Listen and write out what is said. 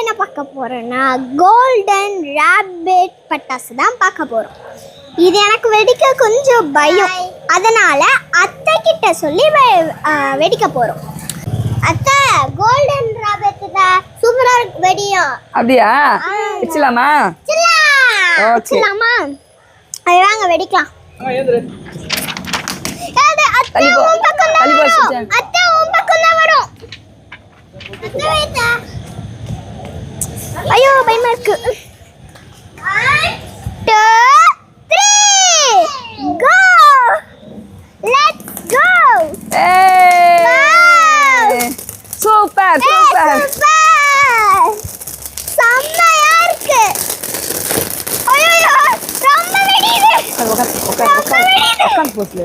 என்ன பார்க்க போறோம்னா கோல்டன் ராபிட் பட்டாசு தான் பார்க்க போறோம். இது எனக்கு வெடிக்க கொஞ்சம் பயம். அதனால அத்தை கிட்ட சொல்லி வெடிக்க போறோம். அத்தை கோல்டன் ராபிட் சூப்பரா இருக்கு வெடியும். அப்படியா? வச்சுலாமா. வச்சிடலாமா? அது வாங்க வெடிக்கலாம். அது அத்தை. உன் பக்கம் தான் வரும். அத்தை உன் பக்கம் தான் வரும். அத்தை வைத்தா. ஐயோ பயமா இருக்கு Two, three, go! Let's go! Super super Super! செம்மையா இருக்கு ஐயோ ரொம்ப வெடியுது உட்காந்து உட்காந்து உட்காந்து உட்காந்து போஸ்ல